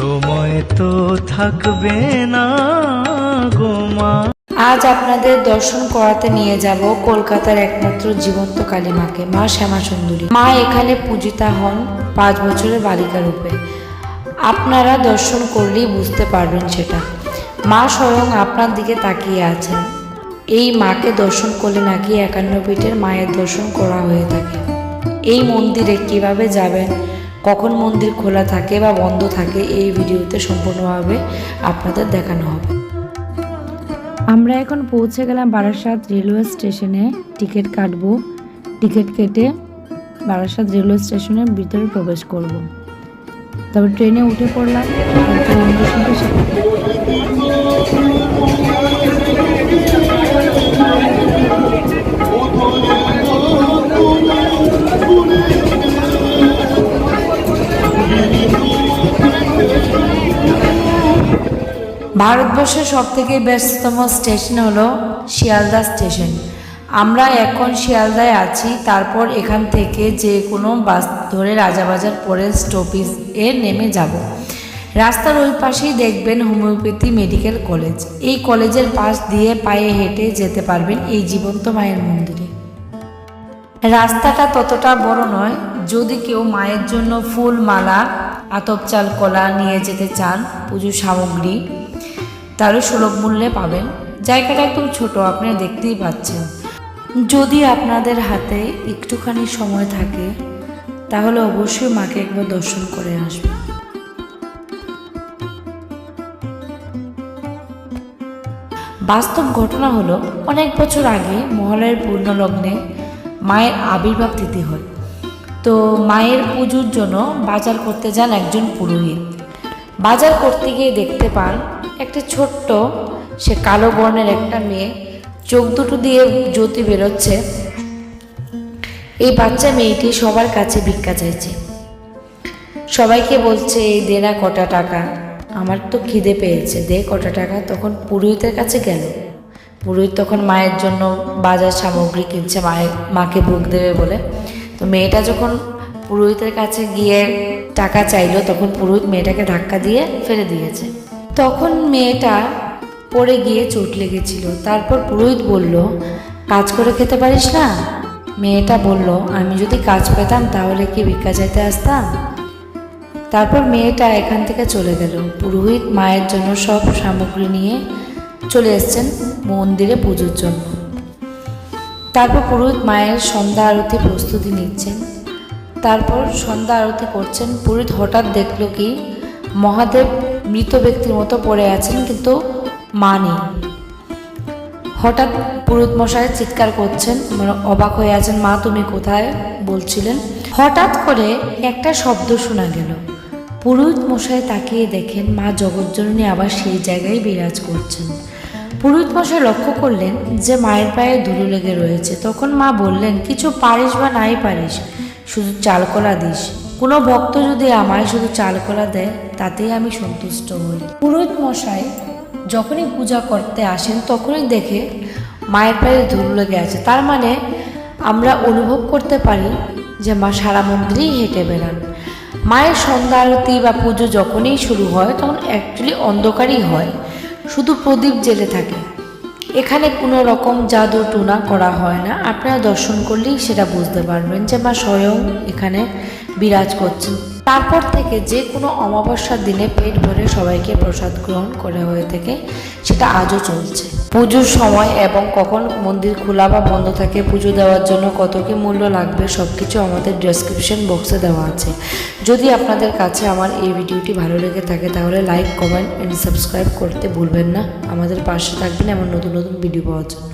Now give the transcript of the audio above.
সময় তো থাকবে না গোমা আজ আপনাদের দর্শন করাতে নিয়ে যাব কলকাতার একমাত্র জীবন্ত কালী মাকে মা শ্যামা সুন্দরী মা এখানে পূজিতা হন পাঁচ বছরের বালিকা রূপে। আপনারা দর্শন করলেই বুঝতে পারবেন সেটা। মা স্বয়ং আপনার দিকে তাকিয়ে আছেন। এই মাকে দর্শন করলে নাকি একান্ন পীঠের মায়ের দর্শন করা হয়ে থাকে। এই মন্দিরে কীভাবে যাবেন কখন মন্দির খোলা থাকে বা বন্ধ থাকে এই ভিডিওতে সম্পূর্ণভাবে আপনাদের দেখানো হবে। আমরা এখন পৌঁছে গেলাম বারাসাত রেলওয়ে স্টেশনে। টিকিট কাটবো। টিকিট কেটে বারাসাত রেলওয়ে স্টেশনের ভিতরে প্রবেশ করব। তারপর ট্রেনে উঠে পড়লাম। ভারতবর্ষের সব থেকে ব্যস্ততম স্টেশন হলো শিয়ালদা স্টেশন আমরা এখন শিয়ালদায় আছি, তারপর এখান থেকে যে কোনো বাস ধরে রাজাবাজার পরে স্টপিজ এ নেমে যাব। রাস্তার ওই পাশেই দেখবেন হোমিওপ্যাথি মেডিকেল কলেজ এই কলেজের পাশ দিয়ে পায়ে হেঁটে যেতে পারবেন এই জীবন্ত মায়ের মন্দিরে। রাস্তাটা ততটা বড় নয়, যদি কেউ মায়ের জন্য ফুল মালা আতপ চাল কলা নিয়ে যেতে চান, পুজো সামগ্রী তারও সুলভ মূল্যে পাবেন। জায়গাটা একদম ছোট, আপনারা দেখতেই পাচ্ছেন। যদি আপনাদের হাতে একটুখানি সময় থাকে, তাহলে অবশ্যই মাকে একবার দর্শন করে আসবেন। বাস্তব ঘটনা হলো, অনেক বছর আগে মহালয়ের পূর্ণলগ্নে মায়ের আবির্ভাব তিথি হয়। তো মায়ের পুজোর জন্য বাজার করতে যান একজন পুরোহিত। বাজার করতে গিয়ে দেখতে পান একটা ছোট্ট, সে কালো বর্ণের একটা মেয়ে, চোখ দুটো দিয়ে জ্যোতি বেরোচ্ছে। এই বাচ্চা মেয়েটি সবার কাছে ভিক্ষা চাইছে। সবাইকে বলছে, এই দে না কটা টাকা। আমার তো খিদে পেয়েছে। দে কটা টাকা। তখন পুরোহিতের কাছে গেল। পুরোহিত তখন মায়ের জন্য বাজার সামগ্রী কিনছে। মায়ের মাকে ভোগ দেবে বলে। তো মেয়েটা যখন পুরোহিতের কাছে গিয়ে টাকা চাইলো, তখন পুরোহিত মেয়েটাকে ধাক্কা দিয়ে ফেলে দিয়েছে। তখন মেয়েটা পড়ে গিয়ে চোট লেগেছিল। তারপর পুরোহিত বলল, কাজ করে খেতে পারিস না? মেয়েটা বলল, আমি যদি কাজ পেতাম তাহলে কি ভিক্ষা চাইতে আসতাম? তারপর মেয়েটা এখান থেকে চলে গেল। পুরোহিত মায়ের জন্য সব সামগ্রী নিয়ে চলে এসছেন মন্দিরে পুজোর জন্য। তারপর পুরোহিত মায়ের সন্ধ্যা আরতি প্রস্তুতি নিচ্ছেন। তারপর সন্ধ্যা আরতি করছেন। পুরোহিত হঠাৎ দেখল কি, মহাদেব মৃত ব্যক্তির মতো পড়ে আছেন, কিন্তু মা নেই। হঠাৎ পুরোহিত মশাই চিৎকার করছেন মানে অবাক হয়ে আছেন, মা, তুমি কোথায়? বলছিলেন। হঠাৎ করে একটা শব্দ শোনা গেল। পুরোহিত মশাই তাকিয়ে দেখেন, মা জগজ্জননী আবার সেই জায়গায় বিরাজ করছেন। পুরোহিত মশাই লক্ষ্য করলেন যে মায়ের পায়ে ধুলো লেগে রয়েছে। তখন মা বললেন, কিছু পারিস বা নাই পারিস, শুধু চালকলা দিস। কোনো ভক্ত যদি আমায় শুধু চালকলা দেয়, তাতেই আমি সন্তুষ্ট হই। পুরোহিত মশাই যখনই পূজা করতে আসেন, তখনই দেখে মায়ের পায়ে ধুলো লেগে আছে। তার মানে আমরা অনুভব করতে পারি যে মা সারা মন্দিরেই হেঁটে বেড়ান। মায়ের সন্ধ্যা আরতি বা পুজো যখনই শুরু হয়, তখন অ্যাকচুয়ালি অন্ধকারই হয়। শুধু প্রদীপ জেলে থাকে। এখানে কোনো রকম জাদু টুনা করা হয় না। আপনারা দর্শন করলেই সেটা বুঝতে পারবেন যে মা স্বয়ং এখানে বিরাজ করছেন। তারপর থেকে যে কোনো অমাবস্যার দিনে পেট ভরে সবাইকে প্রসাদ গ্রহণ করা হয়ে থাকে সেটা আজও চলছে। পুজোর সময় এবং কখন মন্দির খোলা বা বন্ধ থাকে পুজো দেওয়ার জন্য কত কী মূল্য লাগবে সব কিছু আমাদের ডেসক্রিপশন বক্সে দেওয়া আছে। যদি আপনাদের কাছে আমার এই ভিডিওটি ভালো লেগে থাকে তাহলে লাইক কমেন্ট অ্যান্ড সাবস্ক্রাইব করতে ভুলবেন না। আমাদের পাশে থাকবেন এমন নতুন নতুন ভিডিও পাওয়ার জন্য।